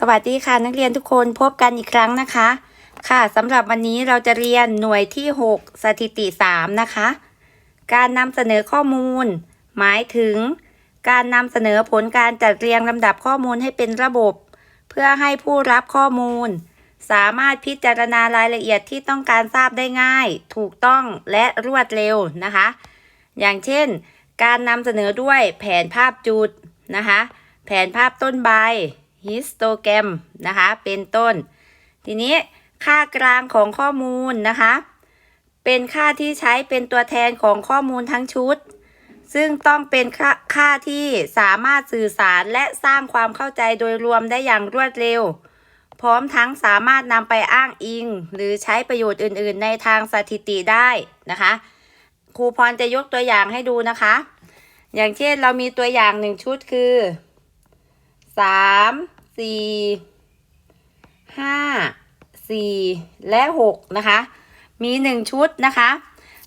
สวัสดีค่ะนักเรียนทุกคนพบกันอีกครั้งนะคะ ค่ะสำหรับวันนี้เราจะเรียนหน่วยที่ 6 สถิติ 3 นะคะ การนำเสนอข้อมูล หมายถึง การนำเสนอผลการจัดเรียงลำดับข้อมูลให้เป็นระบบ เพื่อให้ผู้รับข้อมูล สามารถพิจารณารายละเอียดที่ต้องการทราบได้ง่าย ถูกต้องและรวดเร็วนะคะ อย่างเช่น การนำเสนอด้วยแผนภาพจุดนะคะ แผนภาพต้นใบ ฮิสโตแกรมนะคะ เป็นต้น ทีนี้ค่ากลางของข้อมูลนะคะ เป็นค่าที่ใช้เป็นตัวแทนของข้อมูลทั้งชุด ซึ่งต้องเป็นค่าค่าที่สามารถสื่อสารและสร้างความเข้าใจโดยรวมได้อย่างรวดเร็ว พร้อมทั้งสามารถนำไปอ้างอิง หรือใช้ประโยชน์อื่น ๆ ในทางสถิติได้นะคะครูพรจะยกตัวอย่างให้ดูนะคะ อย่างเช่นเรามีตัวอย่างหนึ่งชุดคือสาม สี่ห้าสี่และหกนะคะ มีหนึ่งชุดนะคะ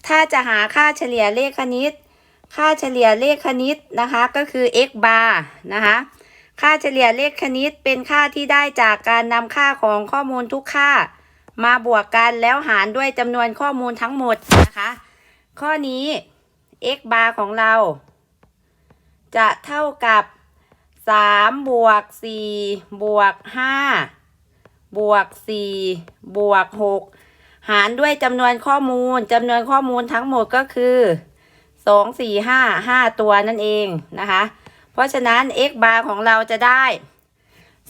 ถ้าจะหาค่าเฉลี่ยเลขคณิต ค่าเฉลี่ยเลขคณิตนะคะก็คือ x bar นะคะค่าเฉลี่ยเลขคณิตเป็นค่าที่ได้จากการนำค่าของข้อมูลทุกค่า มาบวกกันแล้วหารด้วยจำนวนข้อมูลทั้งหมดนะคะ ข้อนี้ x bar ของเรา จะเท่ากับ สามบวกสี่บวกห้าบวกสี่บวกหกหารด้วยจำนวนข้อมูลจำนวนข้อมูลทั้งหมดก็คือสองสี่ห้าห้าตัวนั่นเองนะคะ เพราะฉะนั้น x bar ของเราจะได้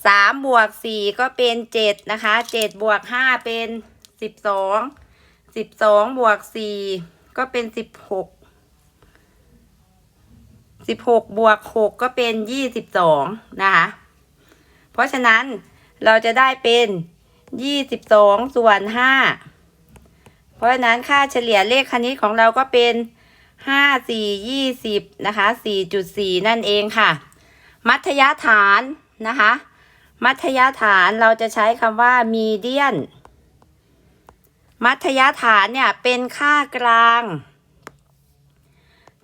สามบวกสี่ก็เป็นเจ็ดนะคะเจ็ดบวกห้าเป็นสิบสองสิบสองบวกสี่ก็เป็นสิบหก สิบหกบวกหกก็เป็นยี่สิบสองนะคะ เพราะฉะนั้นเราจะได้เป็นยี่สิบสองส่วนห้าเพราะฉะนั้นค่าเฉลี่ยเลขคณิตของเราก็เป็นห้าสี่ยี่สิบนะคะสี่จุดสี่นั่นเองค่ะ มัธยฐานนะคะ มัธยฐานเราจะใช้คำว่า median มัธยฐานเนี่ยเป็นค่ากลาง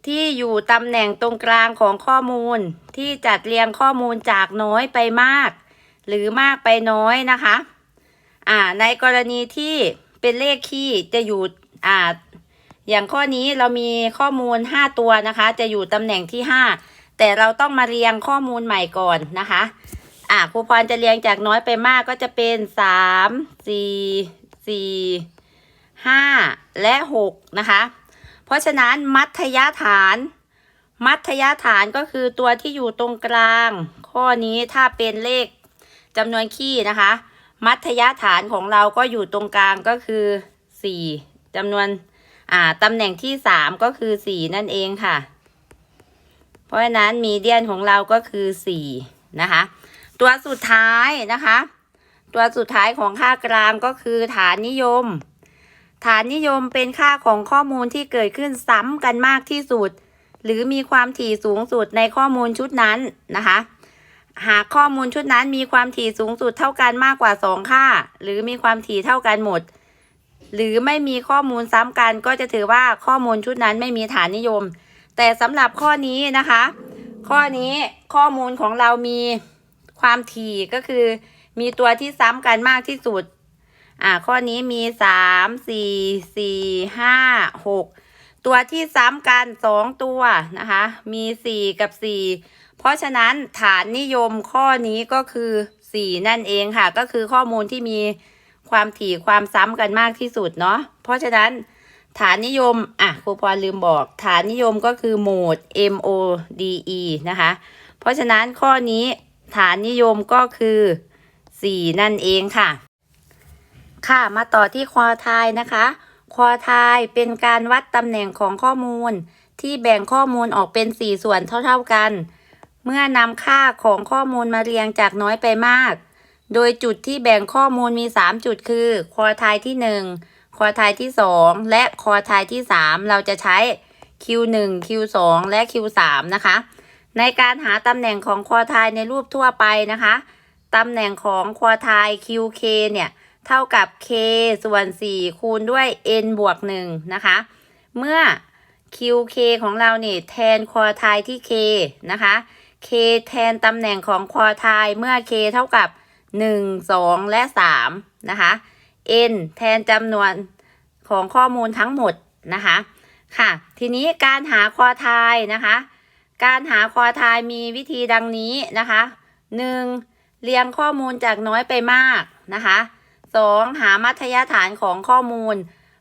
ที่อยู่ตำแหน่งตรงกลางของข้อมูล ที่จัดเรียงข้อมูลจากน้อยไปมาก หรือมากไปน้อยนะคะอ่าในกรณีที่เป็นเลขคี่จะอยู่อ่าอย่างข้อนี้เรามีข้อมูล 5 ตัวนะคะ จะอยู่ตำแหน่งที่ 5 แต่เราต้องมาเรียงข้อมูลใหม่ก่อนนะคะอ่าครูพรจะเรียงจากน้อยไปมากก็จะเป็น 3 4 4 5 และ 6 นะคะ เพราะฉะนั้นมัธยฐาน มัธยฐานก็คือตัวที่อยู่ตรงกลาง ข้อนี้ถ้าเป็นเลขจำนวนคี่นะคะ มัธยฐานของเราก็อยู่ตรงกลางก็คือสี่จำนวนอ่าตำแหน่งที่สามก็คือสี่นั่นเองค่ะ เพราะฉะนั้นมีเดียนของเราก็คือสี่นะคะ ตัวสุดท้ายนะคะ ตัวสุดท้ายของค่ากลางก็คือฐานนิยม ฐานนิยมเป็นค่าของข้อมูลที่เกิดขึ้นซ้ำกันมากที่สุด หรือมีความถี่สูงสุดในข้อมูลชุดนั้นนะคะ หากข้อมูลชุดนั้นมีความถี่สูงสุดเท่ากันมากกว่า 2 ค่า หรือมีความถี่เท่ากันหมด หรือไม่มีข้อมูลซ้ำกันก็จะถือว่าข้อมูลชุดนั้นไม่มีฐานนิยม แต่สำหรับข้อนี้นะคะ ข้อนี้ข้อมูลของเรามีความถี่ก็คือ มีตัวที่ซ้ำกันมากที่สุด อ่าข้อนี้มีสามสี่สี่ห้าหกตัวที่ซ้ำกันสองตัวนะคะ มีสี่กับสี่เพราะฉะนั้นฐานนิยมข้อนี้ก็คือสี่นั่นเองค่ะ ก็คือข้อมูลที่มีความถี่ความซ้ำกันมากที่สุดเนาะเพราะฉะนั้นฐานนิยม อะครูพรลืมบอก ฐานนิยมก็คือโหมด M O D E นะคะ เพราะฉะนั้นข้อนี้ฐานนิยมก็คือสี่นั่นเองค่ะ ค่ะมาต่อที่ควอทายนะคะ ควอทายเป็นการวัดตำแหน่งของข้อมูล ที่แบ่งข้อมูลออกเป็น 4 ส่วนเท่า ๆกัน เมื่อนำค่าของข้อมูลมาเรียงจากน้อยไปมาก โดยจุดที่แบ่งข้อมูลมี 3 จุดคือ ควอทายที่ 1 ควอทายที่ 2 และควอทายที่ 3 เราจะใช้ Q1 Q2 และ Q3 นะคะ ในการหาตำแหน่งของควอทายในรูปทั่วไปนะคะตำแหน่งของควอทาย QK เนี่ย เท่ากับ k ส่วน 4 คูณด้วย n บวก 1 นะคะ เมื่อ qk ของเราเนี่ยแทนควอทายที่ k นะคะ k แทนตำแหน่งของควอทายเมื่อ k เท่ากับหนึ่งสองและสามนะคะ n แทนจำนวนของข้อมูลทั้งหมดนะคะ ค่ะ ทีนี้การหาคอทายนะคะ การหาคอทายมีวิธีดังนี้นะคะหนึ่งเรียงข้อมูลจากน้อยไปมากนะคะ สองหามัธยฐานของข้อมูล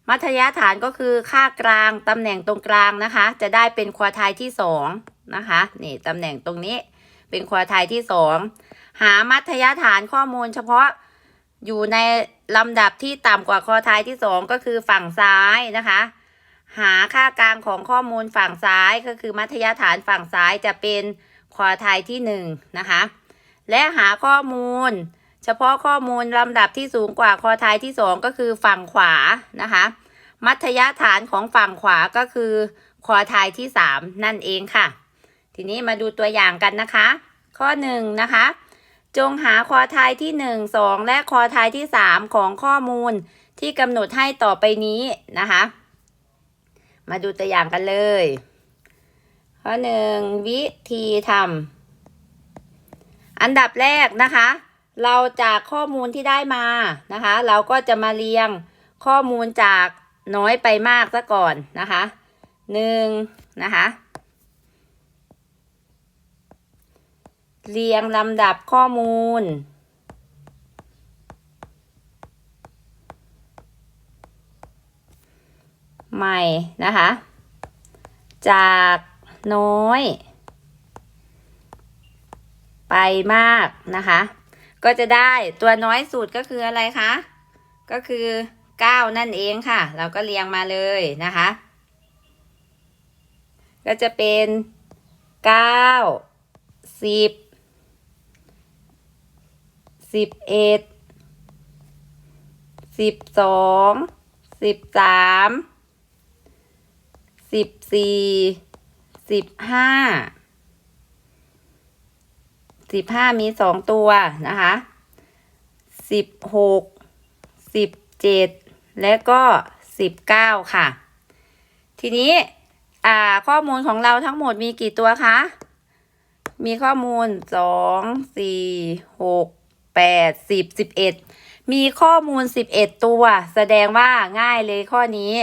มัธยฐานก็คือค่ากลางตำแหน่งตรงกลางนะคะ จะได้เป็นควอไทยที่สองนะคะนี่ตำแหน่งตรงนี้เป็นควอไทยที่สองหามัธยฐานข้อมูลเฉพาะอยู่ในลำดับที่ต่ำกว่าควอไทยที่สองก็คือฝั่งซ้ายนะคะ หาค่ากลางของข้อมูลฝั่งซ้ายก็คือมัธยฐานฝั่งซ้ายจะเป็นควอไทยที่หนึ่งนะคะ และหาข้อมูล เฉพาะข้อมูลลำดับที่สูงกว่าคอไทายที่สองก็คือฝั่งขวานะคะ มัธยฐานของฝั่งขวาก็คือคอไทายที่สามนั่นเองค่ะ ทีนี้มาดูตัวอย่างกันนะคะ ข้อหนึ่งนะคะ จงหาคอไทายที่หนึ่งสองและคอไทายที่สามของข้อมูลที่กำหนดให้ต่อไปนี้นะคะ มาดูตัวอย่างกันเลย ข้อหนึ่งวิธีทำอันดับแรกนะคะ เราจากข้อมูลที่ได้มานะคะ เราก็จะมาเรียงข้อมูลจากน้อยไปมากซะก่อนนะคะหนึ่งนะคะ เรียงลำดับข้อมูล ใหม่นะคะ จากน้อย ไปมากนะคะ ก็จะได้ตัวน้อยสุดก็คืออะไรคะ ก็คือ 9 นั่นเองค่ะ เราก็เรียงมาเลยนะคะ ก็จะเป็น 9 10 11 12 13 14 15 สิบห้ามีสองตัวนะคะสิบหกสิบเจ็ดและก็สิบเก้าค่ะ ทีนี้อ่าข้อมูลของเราทั้งหมดมีกี่ตัวคะ มีข้อมูลสองสี่หกแปดสิบสิบเอ็ดมีข้อมูลสิบเอ็ดตัว แสดงว่าง่ายเลยข้อนี้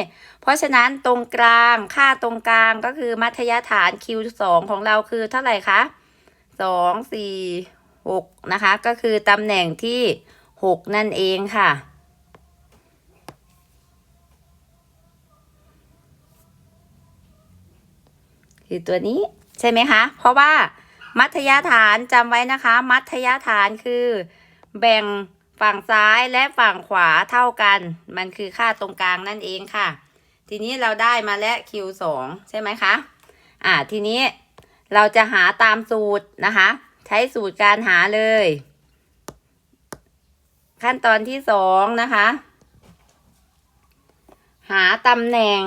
เพราะฉะนั้นตรงกลางค่าตรงกลางก็คือมัธยฐาน Q สองของเราคือเท่าไหร่คะ สองสี่หกนะคะ ก็คือตำแหน่งที่หกนั่นเองค่ะ คือตัวนี้ใช่ไหมคะ เพราะว่ามัธยฐานจำไว้นะคะ มัธยฐานคือแบ่งฝั่งซ้ายและฝั่งขวาเท่ากัน มันคือค่าตรงกลางนั่นเองค่ะ ทีนี้เราได้มาแล้ว Q สองใช่ไหมคะ อ่า ทีนี้ เราจะหาตามสูตรนะคะ ใช้สูตรการหาเลย ขั้นตอนที่สองนะคะ หาตำแหน่ง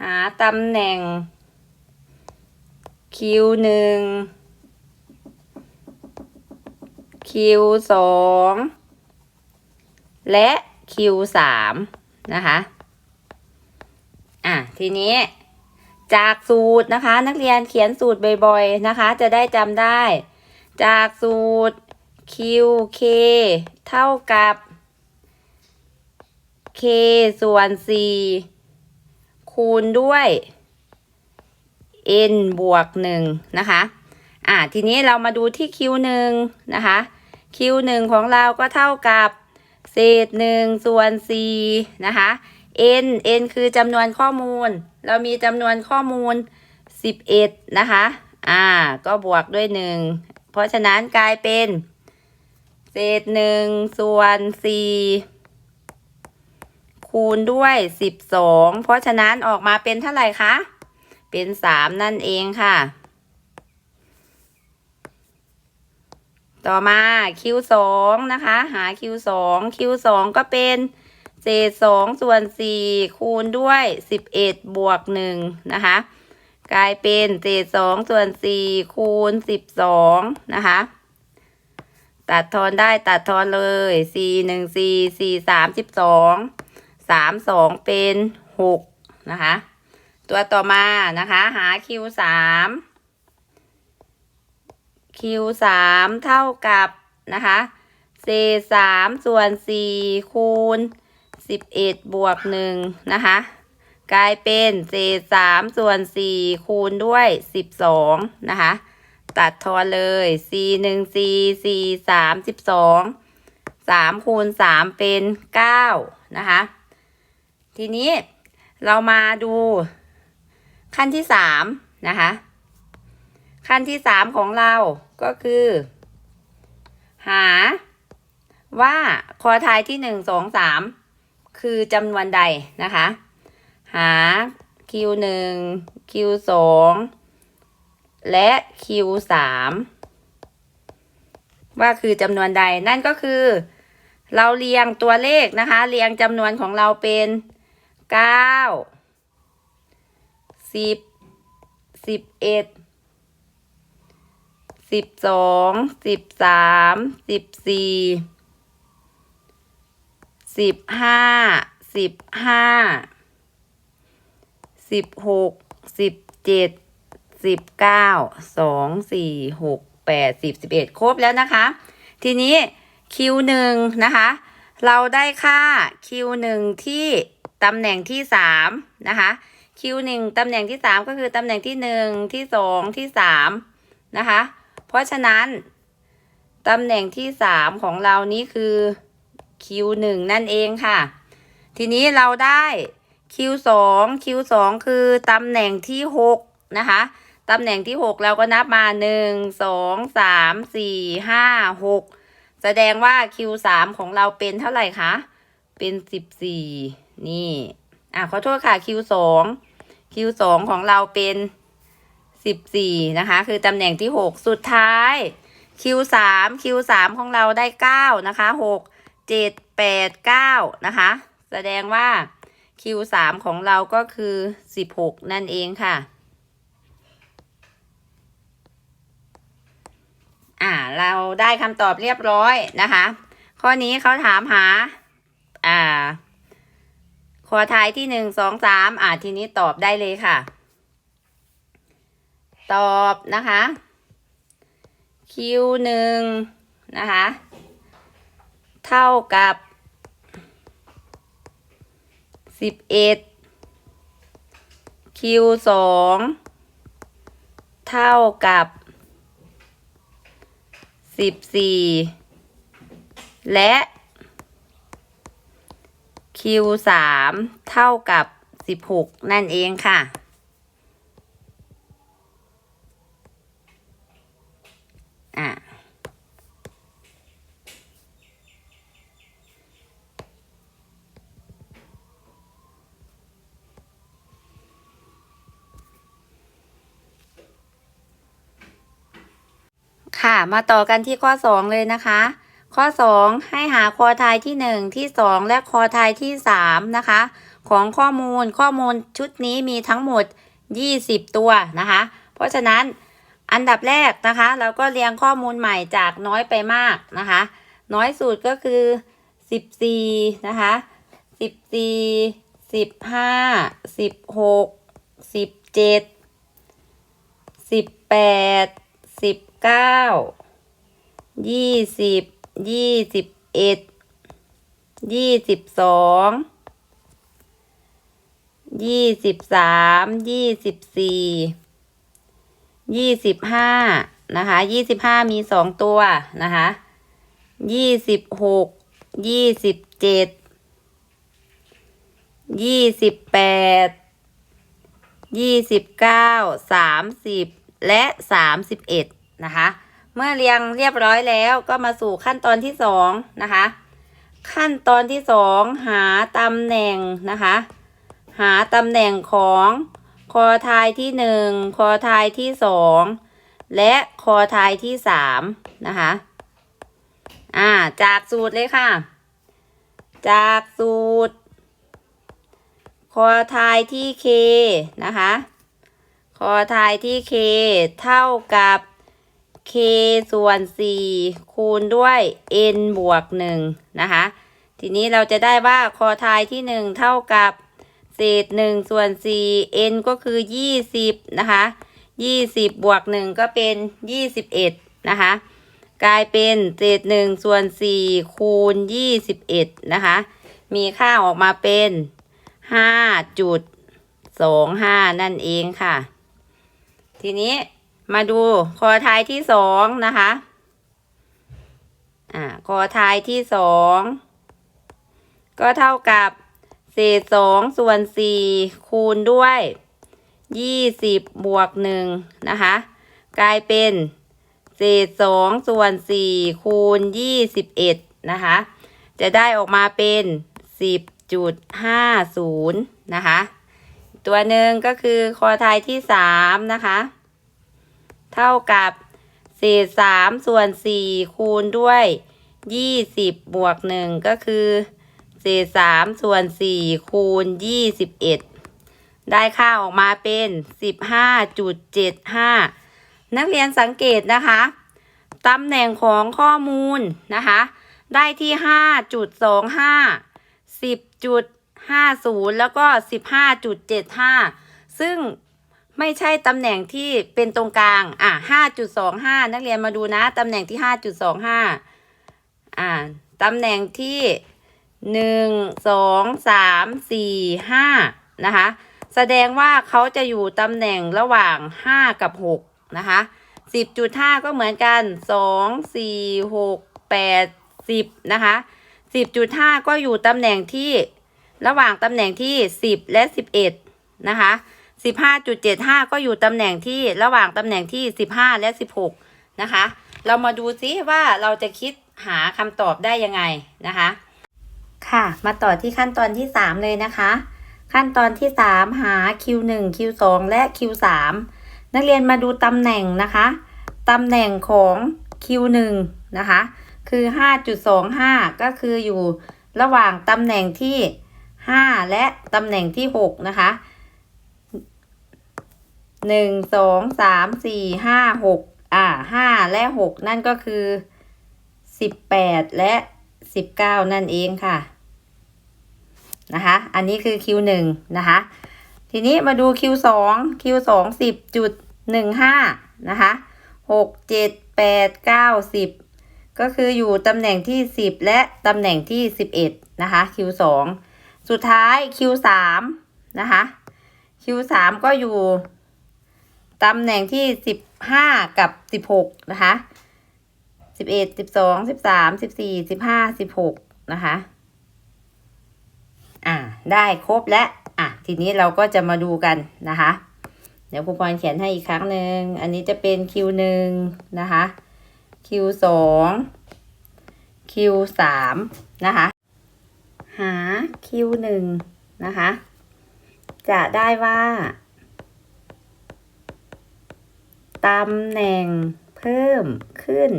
หาตำแหน่ง Q หนึ่ง Q สองและ Q สามนะคะ อะ ทีนี้จากสูตรนะคะ นักเรียนเขียนสูตรบ่อยๆนะคะ จะได้จำได้ จากสูตร QK เท่ากับ K ส่วน 4 คูณด้วย n บวก1นะคะ อ่า ทีนี้เรามาดูที่ Q1 นะคะ Q1 ของเราก็เท่ากับ เศษ1ส่วน4นะคะ n n คือจำนวนข้อมูล เรามีจำนวนข้อมูล 11 นะคะ อ่า ก็บวกด้วย 1 เพราะฉะนั้นกลายเป็น เศษ1ส่วน4คูณด้วย 12 เพราะฉะนั้นออกมาเป็นเท่าไหร่คะ เป็น 3 นั่นเองค่ะ ต่อมา Q สองนะคะ หา Q สอง Q สองก็เป็นเศษสองส่วนสี่คูณด้วยสิบเอ็ดบวกหนึ่งนะคะ กลายเป็นเศษสองส่วนสี่คูณสิบสองนะคะ ตัดทอนได้ตัดทอนเลยสี่หนึ่งสี่สี่สามสิบสองสามสองเป็นหกนะคะ ตัวต่อมานะคะ หา q สาม q สามเท่ากับนะคะเศษสามส่วนสี่คูณสิบเอ็ดบวกหนึ่งนะคะกลายเป็นเศษสามส่วนสี่คูณด้วยสิบสองนะคะตัดทอนเลยสี่หนึ่งสี่สี่สามสิบสองสามคูณสามเป็นเก้านะคะทีนี้เรามาดูขั้นที่สามนะคะ ขั้นที่สามของเราก็คือ หา ว่าคอทายที่หนึ่งสองสามคือจำนวนใดนะคะ หา q หนึ่ง q สองและ q สามว่าคือจำนวนใดนั่นก็คือ เราเรียงตัวเลขนะคะ เรียงจำนวนของเราเป็นเก้าสิบสิบเอ็ด สิบสองสิบสามสิบสี่สิบห้าสิบห้าสิบหกสิบเจ็ดสิบเก้าสองสี่หกแปดสิบสิบเอ็ดครบแล้วนะคะ ทีนี้ Q หนึ่งนะคะ เราได้ค่า Q หนึ่งที่ตำแหน่งที่สามนะคะ Q หนึ่งตำแหน่งที่สามก็คือตำแหน่งที่หนึ่งที่สองที่สามนะคะ เพราะฉะนั้นตำแหน่งที่สามของเรานี้คือ Q หนึ่งนั่นเองค่ะ ทีนี้เราได้ Q สอง Q สองคือตำแหน่งที่หกนะคะตำแหน่งที่หกเราก็นับมาหนึ่งสองสามสี่ห้าหกแสดงว่า Q สามของเราเป็นเท่าไหร่คะ เป็นสิบสี่นี่ อะขอโทษค่ะ Q สอง Q สองของเราเป็น สิบสี่นะคะ คือตำแหน่งที่หกสุดท้าย Q สาม Q สามของเราได้เก้านะคะหกเจ็ดแปดเก้านะคะ แสดงว่า Q สามของเราก็คือสิบหกนั่นเองค่ะ อ่า เราได้คำตอบเรียบร้อยนะคะ ข้อนี้เขาถามหา อ่าขอท้ายที่หนึ่งสองสามอ่าทีนี้ตอบได้เลยค่ะ ตอบนะคะ Q หนึ่งนะคะ เท่ากับสิบเอ็ด Q สองเท่ากับสิบสี่และ Q สามเท่ากับสิบหกนั่นเอง ค่ะ มาต่อกันที่ข้อสองเลยนะคะ ข้อสองให้หาคอทายที่หนึ่งที่สองและคอทายที่สามนะคะ ของข้อมูลข้อมูลชุดนี้มีทั้งหมด 20 ตัวนะคะ เพราะฉะนั้นอันดับแรกนะคะ เราก็เรียงข้อมูลใหม่จากน้อยไปมากนะคะ น้อยสุดก็คือ 14 นะคะ 14 15 16 17 18สิบ เก้ายี่สิบยี่สิบเอ็ดยี่สิบสองยี่สิบสามยี่สิบสี่ยี่สิบห้านะคะยี่สิบห้ามีสองตัวนะคะยี่สิบหกยี่สิบเจ็ดยี่สิบแปดยี่สิบเก้าสามสิบและสามสิบเอ็ด นะคะ เมื่อเรียงเรียบร้อยแล้วก็มาสู่ขั้นตอนที่สองนะคะ ขั้นตอนที่สองหาตำแหน่งนะคะ หาตำแหน่งของคอทายที่หนึ่งคอทายที่สองและคอทายที่สามนะคะอ่าจากสูตรเลยค่ะ จากสูตร คอทายที่ k นะคะ คอทายที่ k เท่ากับ k ส่วน 4 คูณด้วย n บวก 1 นะคะ ทีนี้เราจะได้ว่าคอทายที่หนึ่งเท่ากับเศษหนึ่งส่วนสี่ n ก็คือยี่สิบนะคะยี่สิบวกหนึ่งก็เป็นยี่สิบเอ็ดนะคะ กลายเป็นเศษหนึ่งส่วนสี่คูณยี่สิบเอ็ดนะคะ มีค่าออกมาเป็นห้าจุดสองห้านั่นเองค่ะ ทีนี้ มาดูคอทายที่สองนะคะ อ่าคอทายที่สองก็เท่ากับเศษสองส่วนสี่คูณด้วยยี่สิบบวกหนึ่งนะคะ กลายเป็นเศษสองส่วนสี่คูณยี่สิบเอ็ดนะคะ จะได้ออกมาเป็นสิบจุดห้าศูนย์นะคะ ตัวหนึ่งก็คือคอทายที่สามนะคะ เท่ากับเศษสามส่วนสี่คูณด้วยยี่สิบบวกหนึ่งก็คือเศษสามส่วนสี่คูณยี่สิบเอ็ดได้ค่าออกมาเป็นสิบห้าจุดเจ็ดห้านักเรียนสังเกตนะคะตำแหน่งของข้อมูลนะคะ ได้ที่ห้าจุดสองห้าสิบจุดห้าศูนย์แล้วก็สิบห้าจุดเจ็ดห้าซึ่ง ไม่ใช่ตำแหน่งที่เป็นตรงกลาง อะห้าจุดสองห้านักเรียนมาดูนะ ตำแหน่งที่ห้าจุดสองห้าอ่าตำแหน่งที่หนึ่งสองสามสี่ห้านะคะ แสดงว่าเขาจะอยู่ตำแหน่งระหว่างห้ากับหกนะคะสิบจุดห้าก็เหมือนกันสองสี่หกแปดสิบนะคะสิบจุดห้าก็อยู่ตำแหน่งที่ระหว่างตำแหน่งที่สิบและสิบเอ็ดนะคะ สิบห้าจุดเจ็ดห้าก็อยู่ตำแหน่งที่ระหว่างตำแหน่งที่สิบห้าและสิบหกนะคะ เรามาดูซิว่าเราจะคิดหาคำตอบได้ยังไงนะคะ ค่ะ มาต่อที่ขั้นตอนที่สามเลยนะคะ ขั้นตอนที่สามหา Q1 Q2 และ Q3 นักเรียนมาดูตำแหน่งนะคะตำแหน่งของ Q1 นะคะ คือ 5.25 ก็คืออยู่ระหว่างตำแหน่งที่ 5 และตำแหน่งที่ 6 นะคะ หนึ่งสองสามสี่ห้าหกอ่าห้าและหกนั่นก็คือสิบแปดและสิบเก้านั่นเองค่ะ นะคะ อันนี้คือ Q หนึ่งนะคะ ทีนี้มาดู Q สอง Q สองสิบจุดหนึ่งห้านะคะหกเจ็ดแปดเก้าสิบก็คืออยู่ตำแหน่งที่สิบและตำแหน่งที่สิบเอ็ดนะคะ Q สองสุดท้าย Q สามนะคะ Q สามก็อยู่ ตำแหน่งที่สิบห้ากับสิบหกนะคะสิบเอ็ดสิบสองสิบสามสิบสี่สิบห้าสิบหกนะคะ อ่า ได้ครบแล้วอะ ทีนี้เราก็จะมาดูกันนะคะ เดี๋ยวครูพรเขียนให้อีกครั้งหนึ่ง อันนี้จะเป็น Q หนึ่งนะคะ Q สอง Q สามนะคะ หา Q หนึ่งนะคะ จะได้ว่า ตำแหน่งเพิ่มขึ้น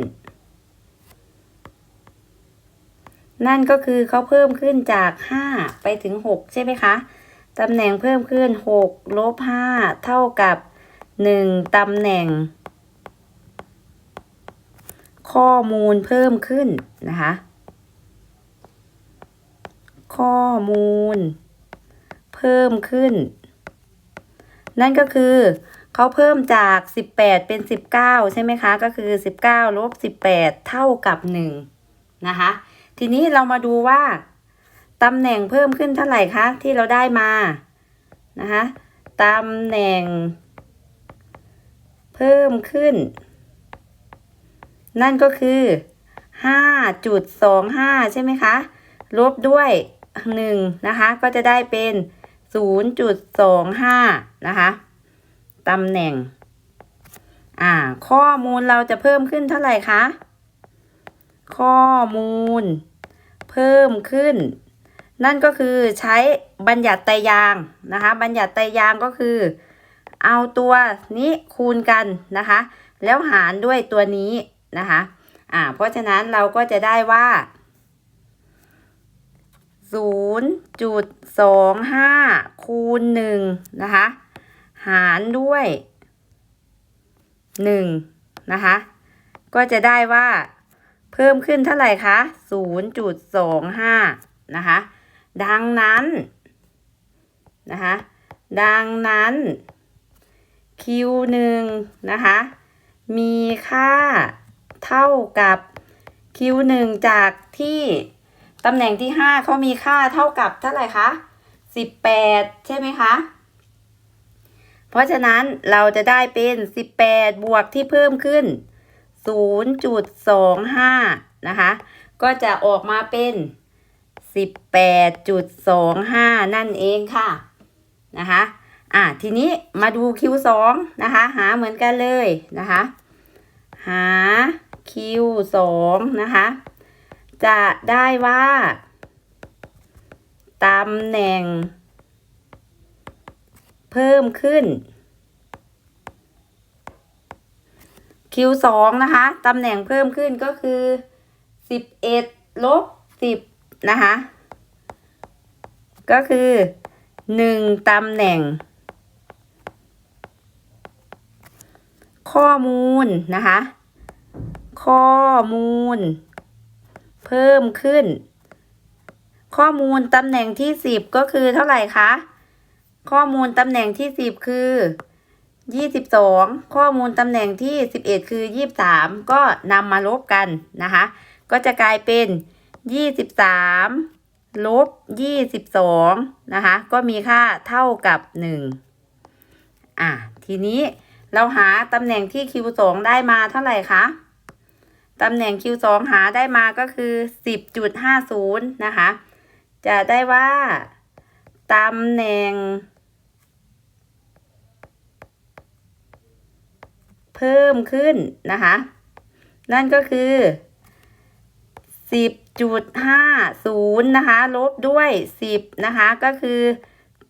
นั่นก็คือเขาเพิ่มขึ้นจาก 5 ไปถึง 6 ใช่ไหมคะตำแหน่งเพิ่มขึ้น 6 ลบ 5 เท่ากับ 1ตำแหน่ง ข้อมูลเพิ่มขึ้นนะคะ ข้อมูล เพิ่มขึ้น นั่นก็คือ เขาเพิ่มจาก 18 เป็น 19 ใช่ไหมคะ ก็คือ 19ลบ18 เท่ากับ 1 นะคะ ทีนี้เรามาดูว่าตำแหน่งเพิ่มขึ้นเท่าไหร่คะ ที่เราได้มา นะคะตำแหน่ง เพิ่มขึ้น นั่นก็คือ 5.25 ใช่ไหมคะ ลบด้วย1นะคะ ก็จะได้เป็น 0.25 นะคะ ตำแหน่ง อ่า ข้อมูลเราจะเพิ่มขึ้นเท่าไหร่คะ ข้อมูล เพิ่มขึ้น นั่นก็คือใช้บัญญัติไตรยางนะคะ บัญญัติไตรยางก็คือ เอาตัวนี้คูณกันนะคะ แล้วหารด้วยตัวนี้นะคะอ่าเพราะฉะนั้นเราก็จะได้ว่า0.25คูณ1นะคะ หารด้วย1นะคะ ก็จะได้ว่าเพิ่มขึ้นเท่าไหร่คะ 0.25 นะคะ ดังนั้นนะคะ ดังนั้น q หนึ่งนะคะ มีค่าเท่ากับ q หนึ่งจากที่ตำแหน่งที่ห้าเขามีค่าเท่ากับเท่าไหร่คะสิบแปดใช่ไหมคะ เพราะฉะนั้นเราจะได้เป็นสิบวกที่เพิ่มขึ้นศูนย์จุดสองห้านะคะ ก็จะออกมาเป็นสิบแปดจุดสองห้านั่นเองค่ะ นะคะอะทีนี้มาดู Q2 นะคะ หาเหมือนกันเลยนะคะ หา Q2 นะคะ จะได้ว่าตำแหน่ง เพิ่มขึ้น Q2 นะคะ ตำแหน่งเพิ่มขึ้นก็คือ 11ลบ10 นะคะ ก็คือ 1 ตำแหน่ง ข้อมูลนะคะ ข้อมูล เพิ่มขึ้น ข้อมูลตำแหน่งที่สิบก็คือเท่าไหร่คะ ข้อมูลตำแหน่งที่สิบคือยี่สิบสองข้อมูลตำแหน่งที่สิบเอ็ดคือยี่สามก็นำมาลบกันนะคะ ก็จะกลายเป็นยี่สิบสามลบยี่สิบสองนะคะ ก็มีค่าเท่ากับหนึ่งอะ ทีนี้เราหาตำแหน่งที่ Q2 ได้มาเท่าไหร่คะ ตำแหน่ง Q2 หาได้มาก็คือ 10.50 นะคะ จะได้ว่า ตำแหน่ง เพิ่มขึ้นนะคะ นั่นก็คือ 10.50 นะคะ ลบด้วย 10 นะคะ ก็คือ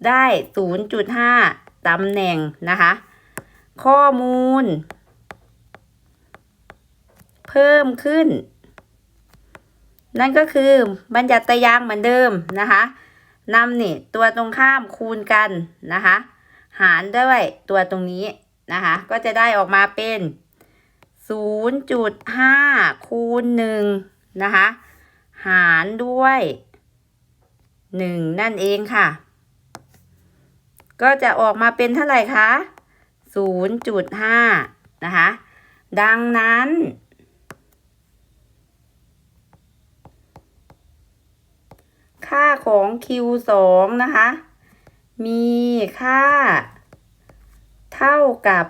ได้ 0.5ตำแหน่งนะคะ ข้อมูล เพิ่มขึ้น นั่นก็คือบัญญัติยางเหมือนเดิมนะคะนำนี่ตัวตรงข้ามคูณกันนะคะ หารด้วยตัวตรงนี้ นะคะ ก็จะได้ออกมาเป็น 0.5 คูณ 1 นะคะ หารด้วย 1 นั่นเองค่ะ ก็จะออกมาเป็นเท่าไหร่คะ 0.5 นะคะ ดังนั้นค่าของ Q2 นะคะ มีค่า เท่ากับ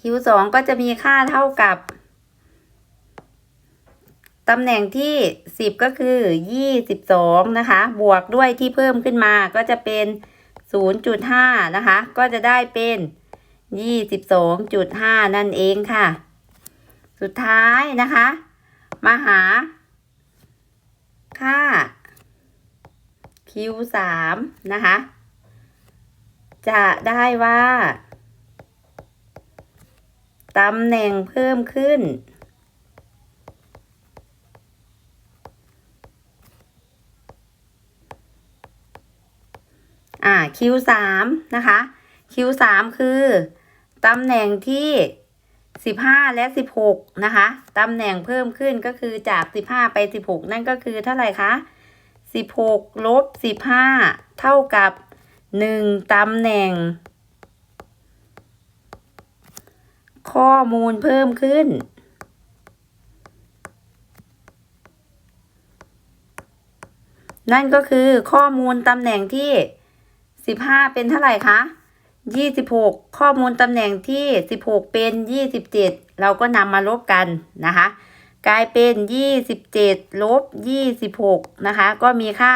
Q2 ก็จะมีค่าเท่ากับตำแหน่งที่10ก็คือ22นะคะ บวกด้วยที่เพิ่มขึ้นมาก็จะเป็น0.5นะคะ ก็จะได้เป็น22.5นั่นเองค่ะ สุดท้ายนะคะมาหา ค่า Q3 นะคะ จะได้ว่าตำแหน่งเพิ่มขึ้น อ่า Q3 นะคะ Q3 คือตำแหน่งที่ 15 และ 16 นะคะ ตำแหน่งเพิ่มขึ้นก็คือจาก 15 ไป 16 นั่นก็คือเท่าไหร่คะ 16 ลบ 15 เท่ากับ 1ตำแหน่ง ข้อมูลเพิ่มขึ้น นั่นก็คือข้อมูลตำแหน่งที่15เป็นเท่าไหร่คะ26ข้อมูลตำแหน่งที่16เป็น27เราก็นำมาลบกันนะคะ กลายเป็น27ลบ26นะคะ ก็มีค่า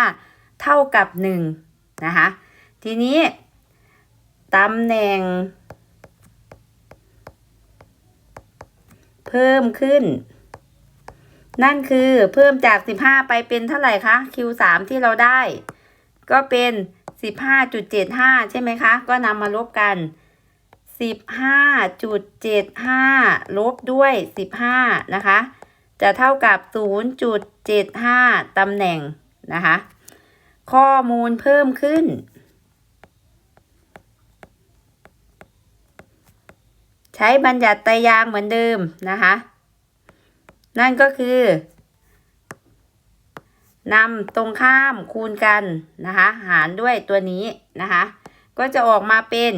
เท่ากับ1นะคะ ทีนี้ตำแหน่ง เพิ่มขึ้น นั่นคือเพิ่มจาก 15 ไปเป็นเท่าไหร่คะ Q3 ที่เราได้ ก็เป็น 15.75 ใช่ไหมคะ ก็นำมาลบกัน 15.75 ลบด้วย 15 นะคะ จะเท่ากับ 0.75 ตำแหน่งนะคะ ข้อมูลเพิ่มขึ้น ใช้บัญญัติไตรยางเหมือนเดิมนะคะ นั่นก็คือนำตรงข้ามคูณกันนะคะ หารด้วยตัวนี้นะคะ ก็จะออกมาเป็น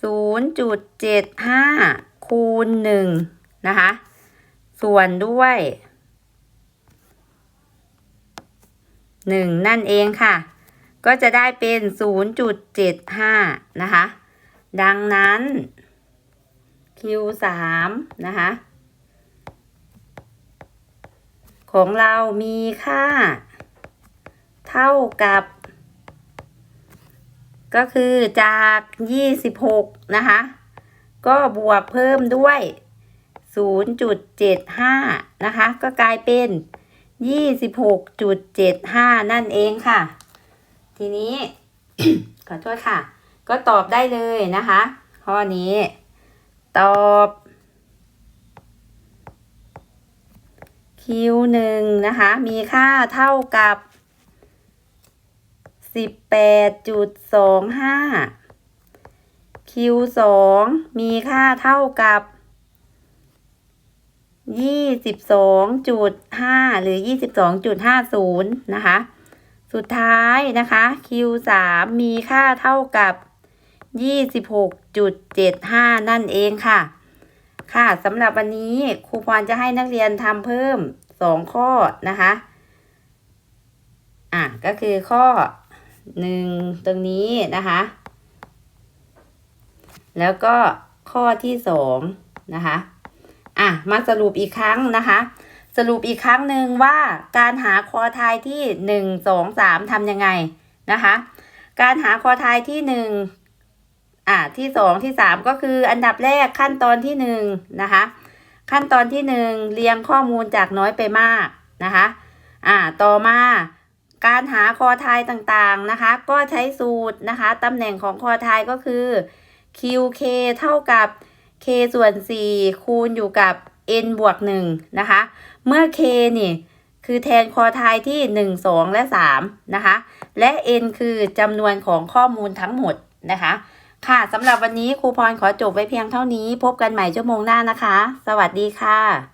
ศูนย์จุดเจ็ดห้าคูณหนึ่งนะคะ ส่วนด้วยหนึ่งนั่นเองค่ะ ก็จะได้เป็นศูนย์จุดเจ็ดห้านะคะ ดังนั้น Q สามนะคะ ของเรามีค่า เท่ากับ ก็คือจาก 26 นะคะ ก็บวกเพิ่มด้วย 0.75 นะคะ ก็กลายเป็น 26.75 นั่นเองค่ะ ทีนี้ ขอโทษค่ะ ก็ตอบได้เลยนะคะ ข้อนี้ ตอบ Q หนึ่งนะคะ มีค่าเท่ากับสิบแปดจุดสองห้า Q สองมีค่าเท่ากับยี่สิบสองจุดห้าหรือยี่สิบสองจุดห้าศูนย์นะคะ สุดท้ายนะคะ Q สามมีค่าเท่ากับยี่สิบหกจุดเจ็ดห้านั่นเองค่ะ ค่ะสำหรับวันนี้ครูพรจะให้นักเรียนทำเพิ่มสองข้อนะคะ อะก็คือข้อหนึ่งตรงนี้นะคะ แล้วก็ข้อที่สองนะคะ อะมาสรุปอีกครั้งนะคะ สรุปอีกครั้งหนึ่งว่าการหาคอทายที่หนึ่งสองสามทำยังไงนะคะ การหาคอทายที่หนึ่งอ่าที่สองที่สามก็คืออันดับแรกขั้นตอนที่หนึ่งนะคะ ขั้นตอนที่หนึ่งเรียงข้อมูลจากน้อยไปมากนะคะอ่าต่อมาการหาคอทายต่างๆนะคะ ก็ใช้สูตรนะคะตำแหน่งของคอทายก็คือ QK เท่ากับ K ส่วน 4 คูณอยู่กับ N บวก1นะคะ เมื่อ K นี่คือแทนคอทายที่ 1 2 และ 3 นะคะ และ N คือจำนวนของข้อมูลทั้งหมดนะคะ ค่ะสำหรับวันนี้ครูพรขอจบไว้เพียงเท่านี้ พบกันใหม่ชั่วโมงหน้านะคะ สวัสดีค่ะ